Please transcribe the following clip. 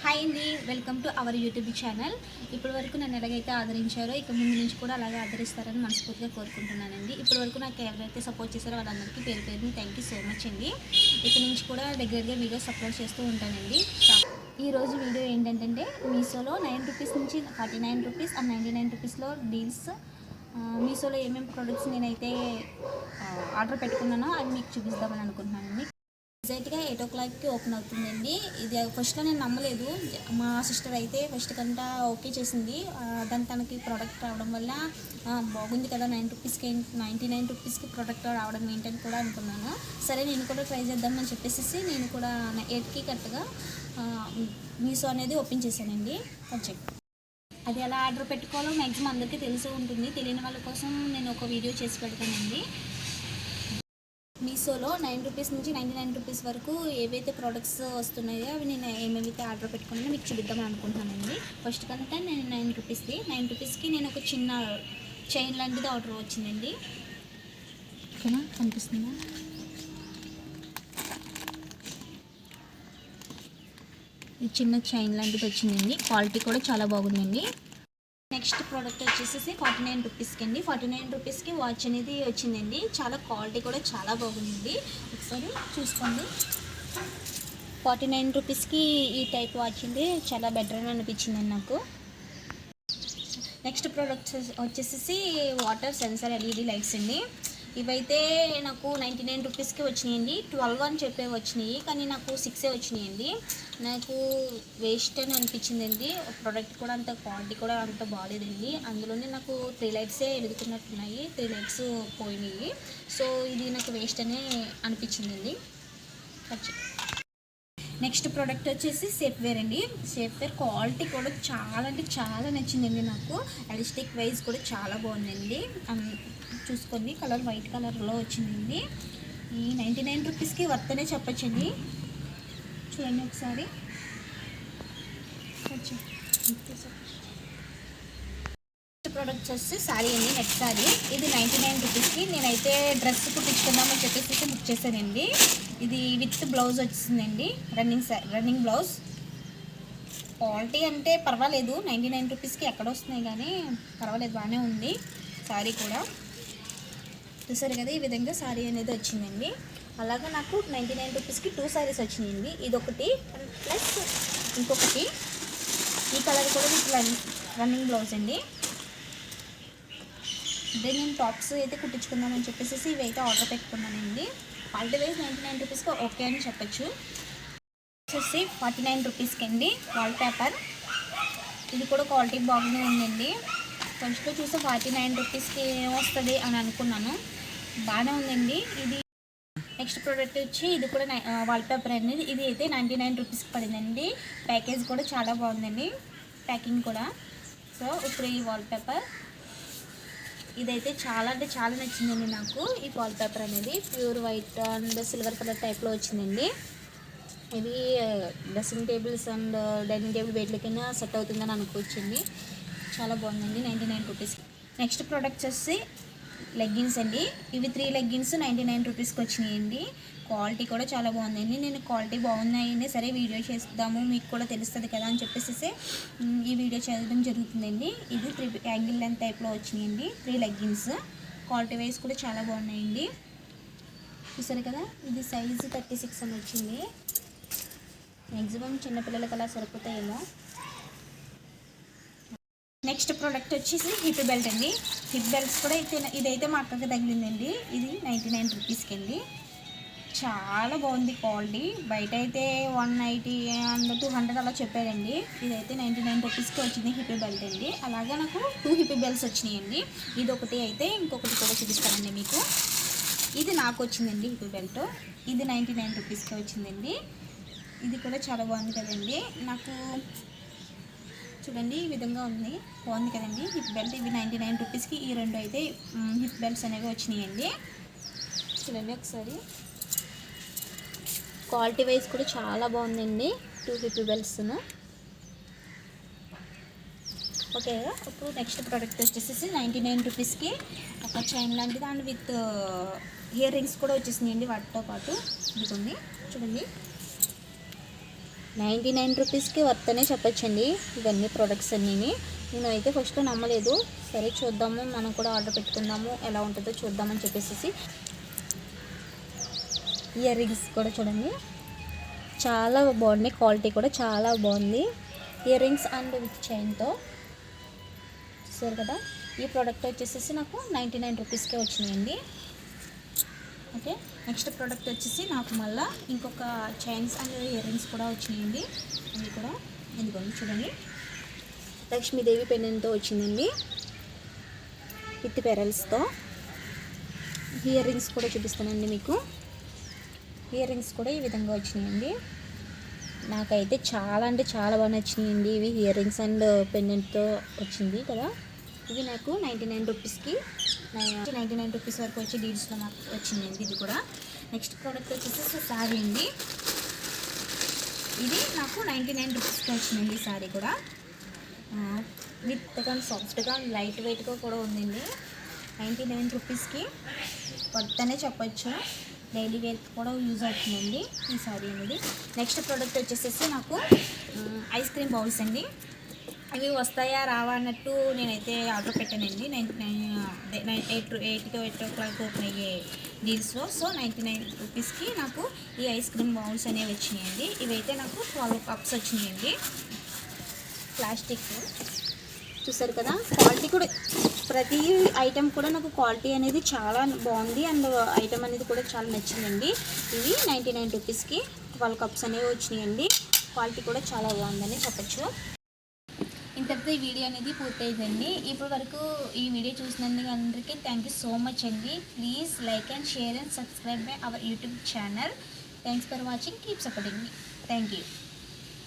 Hi అండి welcome to our YouTube channel ఇప్పటి వరకు నన్ను ఎలాగైతే ఆదరించారో ఇక ముందు నుంచి కూడా అలాగే ఆదరిస్తారని మనస్ఫూర్తిగా కోరుకుంటున్నానండి ఇప్పటి వరకు నాకు ఎవరైతే సపోర్ట్ చేశారో వాళ్ళందరికీ పేరు పేరుని థ్యాంక్ యూ సో మచ్ అండి ఇక నుంచి కూడా దగ్గరగా వీడియోస్ అప్లోడ్ చేస్తూ ఉంటానండి ఈ రోజు వీడియో ఏంటంటే మీషోలో నైన్ రూపీస్ నుంచి forty nine rupees and ninety nine రూపీస్లో డీల్స్ మీషోలో ఏమేమి ప్రొడక్ట్స్ నేనైతే ఆర్డర్ పెట్టుకున్నానో అవి మీకు చూపిద్దామని అనుకుంటున్నానండి ఎగ్జాక్ట్గా ఎయిట్ ఓ క్లాక్కి ఓపెన్ అవుతుందండి. ఇది ఫస్ట్లో నేను నమ్మలేదు. మా సిస్టర్ అయితే ఫస్ట్ కంట ఓకే చేసింది. దాని తనకి ప్రోడక్ట్ రావడం వల్ల బాగుంది కదా నైన్ రూపీస్కి నైంటీ నైన్ రూపీస్కి ప్రోడక్ట్ రావడం ఏంటని కూడా అనుకున్నాను. సరే నేను కూడా ట్రై చేద్దామని చెప్పేసి నేను కూడా ఎయిట్కి కరెక్ట్గా మీషో అనేది ఓపెన్ చేశానండి. కొంచెం అది ఎలా ఆర్డర్ పెట్టుకోవాలో మ్యాక్సిమం అందరికీ తెలిసి ఉంటుంది. తెలియని వాళ్ళ కోసం నేను ఒక వీడియో చేసి పెడతానండి. మీషోలో నైన్ రూపీస్ నుంచి నైంటీ నైన్ రూపీస్ వరకు ఏవైతే ప్రోడక్ట్స్ వస్తున్నాయో అవి నేను ఏమేమైతే ఆర్డర్ పెట్టుకున్నా మీకు చూపిద్దామని అనుకుంటున్నానండి. ఫస్ట్ కనుక నేను నైన్ రూపీస్ది. నైన్ రూపీస్కి నేను ఒక చిన్న చైన్ లాంటిది ఆర్డర్ వచ్చిందండి. ఓకేనా కనిపిస్తుందా? ఈ చిన్న చైన్ లాంటిది వచ్చిందండి. క్వాలిటీ కూడా చాలా బాగుందండి. నెక్స్ట్ ప్రోడక్ట్ వచ్చేసి ఫార్టీ నైన్ రూపీస్కి అండి. ఫార్టీ నైన్ రూపీస్కి వాచ్ అనేది వచ్చిందండి. చాలా క్వాలిటీ కూడా చాలా బాగుంది ఒకసారి చూసుకోండి. ఫార్టీ నైన్ రూపీస్కి ఈ టైప్ వాచ్ ఉంది చాలా బెటర్ అని అనిపించిందండి నాకు. నెక్స్ట్ ప్రోడక్ట్ వచ్చేసి వాటర్ సెన్సర్ ఎల్ఈడి లైట్స్ అండి. ఇవైతే నాకు నైంటీ నైన్ రూపీస్కి వచ్చినాయండి. ట్వెల్వ్ అని చెప్పే వచ్చినాయి. కానీ నాకు సిక్సే వచ్చినాయండి. నాకు వేస్ట్ అని అనిపించిందండి. ప్రోడక్ట్ కూడా అంత క్వాలిటీ కూడా అంత బాగాలేదండి. అందులోనే నాకు త్రీ లైట్సే ఎదుగుతున్నట్టున్నాయి. త్రీ లైట్స్ పోయినాయి. సో ఇది నాకు వేస్ట్ అనే అనిపించిందండి. ఖచ్చితంగా నెక్స్ట్ ప్రోడక్ట్ వచ్చేసి సేఫ్ వేర్ అండి. సేఫ్ వేర్ క్వాలిటీ కూడా చాలా అంటే చాలా నచ్చిందండి నాకు. ఎలిస్టిక్ వైజ్ కూడా చాలా బాగుందండి. చూసుకోండి కలర్ వైట్ కలర్లో వచ్చిందండి. ఈ నైంటీ నైన్ రూపీస్కి వర్తనే చెప్పొచ్చండి. చూడండి ఒకసారి. ప్రోడక్ట్ వచ్చి శారీ అండి నెట్ శారీ ఇది నైంటీ నైన్ రూపీస్కి నేనైతే డ్రెస్ కుట్టించుకుందామని చెప్పేసి బుక్ చేశానండి. ఇది విత్ బ్లౌజ్ వచ్చిందండి రన్నింగ్ రన్నింగ్ బ్లౌజ్ క్వాలిటీ అంటే పర్వాలేదు. నైంటీ నైన్ రూపీస్కి ఎక్కడ వస్తున్నాయి కానీ పర్వాలేదు బాగానే ఉంది శారీ కూడా. చూసారు కదా ఈ విధంగా శారీ అనేది వచ్చిందండి. అలాగే నాకు నైంటీ నైన్ రూపీస్కి టూ శారీస్ వచ్చినాయండి. ఇది ఒకటి ప్లస్ ఇంకొకటి. ఈ కలర్ కూడా మీకు రన్నింగ్ బ్లౌజ్ అండి. అదే నేను టాప్స్ అయితే కుట్టించుకుందామని చెప్పేసి ఇవి అయితే ఆర్డర్ పెట్టుకున్నానండి. క్వాలిటీ వైజ్ నైంటీ నైన్ రూపీస్కి ఓకే అని చెప్పచ్చు. వచ్చేసి ఫార్టీ నైన్ రూపీస్కి అండి వాల్ పేపర్ ఇది కూడా క్వాలిటీ బాగానే ఉందండి. ఫస్ట్లో చూస్తే ఫార్టీ నైన్ రూపీస్కి ఏమొస్తుంది అని అనుకున్నాను. బాగానే ఉందండి. ఇది నెక్స్ట్ ప్రోడక్ట్ వచ్చి ఇది కూడా వాల్ పేపర్ అనేది ఇది అయితే నైంటీ నైన్ రూపీస్కి పడిందండి. ప్యాకేజ్ కూడా చాలా బాగుందండి. ప్యాకింగ్ కూడా. సో ఇప్పుడు ఈ వాల్ పేపర్ ఇదైతే చాలా అంటే చాలా నచ్చిందండి నాకు ఈ వాల్ పేపర్ అనేది pure white and silver colour టైప్లో వచ్చిందండి. ఇది dressing tables and dining table వేట్లకైనా set అవుతుందని అనుకోవచ్చండి. చాలా బాగుందండి ninety nine rupees next products వచ్చి లెగ్గిన్స్ అండి. ఇవి త్రీ లెగ్గిన్స్ నైంటీ నైన్ రూపీస్కి వచ్చినాయండి. క్వాలిటీ కూడా చాలా బాగుందండి. నేను క్వాలిటీ బాగున్నాయండి సరే వీడియో చేద్దాము మీకు కూడా తెలుస్తుంది కదా అని చెప్పేసి ఈ వీడియో చేయడం జరుగుతుందండి. ఇది త్రీ యాంగిల్ లెంత్ టైప్లో వచ్చినాయండి త్రీ లెగ్గిన్స్. క్వాలిటీ వైజ్ కూడా చాలా బాగున్నాయండి. చూసారు కదా ఇది సైజు థర్టీ సిక్స్ అని వచ్చింది. మ్యాక్సిమం చిన్నపిల్లలకి అలా సరిపోతాయేమో. నెక్స్ట్ ప్రోడక్ట్ వచ్చేసి హిప్ బెల్ట్ అండి. హిప్ బెల్ట్స్ కూడా అయితే ఇదైతే మా అక్కకి తగిలిందండి. ఇది నైంటీ నైన్ రూపీస్కి అండి. చాలా బాగుంది క్వాలిటీ. బయట అయితే one ninety and two hundred అలా చెప్పారండి. ఇదైతే నైంటీ నైన్ రూపీస్కి వచ్చింది హిప్ బెల్ట్ అండి. అలాగే నాకు టూ హిప్ బెల్ట్స్ వచ్చినాయండి. ఇది ఒకటి అయితే ఇంకొకటి కూడా చూపిస్తానండి మీకు. ఇది నాకు వచ్చిందండి హిప్ బెల్ట్. ఇది నైంటీ నైన్ రూపీస్కి వచ్చిందండి. ఇది కూడా చాలా బాగుంది కదండి. నాకు చూడండి ఈ విధంగా ఉంది. బాగుంది కదండి. హిప్ బెల్ట్ ఇవి నైంటీ నైన్ రూపీస్కి ఈ రెండు అయితే హిప్ బెల్ట్స్ అనేవి వచ్చినాయండి. చూడండి ఒకసారి. క్వాలిటీ వైజ్ కూడా చాలా బాగుందండి. టూ ఫిఫ్టీ బెల్స్ను ఓకే ఇప్పుడు నెక్స్ట్ ప్రోడక్ట్ వచ్చేసి నైంటీ నైన్ రూపీస్కి ఒక చైన్ లాంటిది దాని విత్ ఇయర్ రింగ్స్ కూడా వచ్చేసినాయండి వాటితో పాటు. ఇదిగోండి చూడండి. నైంటీ నైన్ రూపీస్కి వర్త్ అనే చెప్పొచ్చండి ఇవన్నీ ప్రొడక్ట్స్ అన్నీ నేను అయితే ఫస్ట్ నమ్మలేదు. సరే చూద్దాము మనం కూడా ఆర్డర్ పెట్టుకుందాము ఎలా ఉంటుందో చూద్దామని చెప్పేసి ఇయర్ రింగ్స్ కూడా చూడండి. చాలా బాగున్నాయి. క్వాలిటీ కూడా చాలా బాగుంది. ఇయర్ రింగ్స్ అండ్ విత్ చైన్తో. చూసారు కదా? ఈ ప్రోడక్ట్ వచ్చేసేసి నాకు నైంటీ నైన్ రూపీస్కే వచ్చినాయండి. ఓకే? నెక్స్ట్ ప్రోడక్ట్ వచ్చేసి నాకు మళ్ళీ ఇంకొక చైన్స్ అండ్ ఇయర్ రింగ్స్ కూడా వచ్చినాయండి. అవి కూడా ఎందుకోండి చూడండి. లక్ష్మీదేవి పెన్నెంతో వచ్చిందండి. విత్ పెరల్స్తో. ఇయర్ రింగ్స్ కూడా చూపిస్తానండి మీకు. ఇయర్ రింగ్స్ కూడా ఈ విధంగా వచ్చినాయండి. నాకైతే చాలా అంటే చాలా బాగా నచ్చినాయండి ఇవి ఇయర్ రింగ్స్ అండ్ పెండెంట్తో వచ్చింది కదా. ఇవి నాకు నైంటీ నైన్ రూపీస్కి నైంటీ నైన్ రూపీస్ వరకు వచ్చి డీల్స్లో నాకు వచ్చిందండి ఇది కూడా. నెక్స్ట్ ప్రోడక్ట్ వచ్చేసి శారీ అండి. ఇది నాకు నైంటీ నైన్ రూపీస్కి వచ్చిందండి శారీ కూడా. విత్గా సాఫ్ట్గా లైట్ వెయిట్గా కూడా ఉందండి. నైంటీ నైన్ రూపీస్కి వర్త్ అనే చెప్పొచ్చు. డైలీ వేర్ కూడా యూజ్ అవుతుందండి ఈ సారీ అనేది. నెక్స్ట్ ప్రోడక్ట్ వచ్చేసేసి నాకు ఐస్ క్రీమ్ బౌల్స్ అండి. అవి వస్తాయా రావా అన్నట్టు నేనైతే ఆర్డర్ పెట్టానండి. నైన్ నైన్ ఎయిట్ ఎయిట్కి ఎయిట్ ఓ క్లాక్ ఓపెన్ అయ్యే డీల్స్లో. సో నైంటీ నైన్ రూపీస్కి నాకు ఈ ఐస్ క్రీమ్ బౌల్స్ అనేవి వచ్చినాయండి. ఇవైతే నాకు ట్వెల్వ్ కప్స్ వచ్చినాయండి. ప్లాస్టిక్ చూసారు కదా? క్వాలిటీ కూడా ప్రతి ఐటెం కూడా నాకు క్వాలిటీ అనేది చాలా బాగుంది. అండ్ ఐటెం అనేది కూడా చాలా నచ్చిందండి. ఇవి నైంటీ నైన్ రూపీస్కి ట్వెల్వ్ కప్స్ అనేవి వచ్చినాయండి. క్వాలిటీ కూడా చాలా బాగుందని చెప్పచ్చు. ఇంతటితో ఈ వీడియో అనేది పూర్తయిందండి. ఇప్పటి వరకు ఈ వీడియో చూసినందుకు అందరికీ థ్యాంక్ యూ సో మచ్ అండి. Please like and share and subscribe my our YouTube channel thanks for watching keep supporting me thank you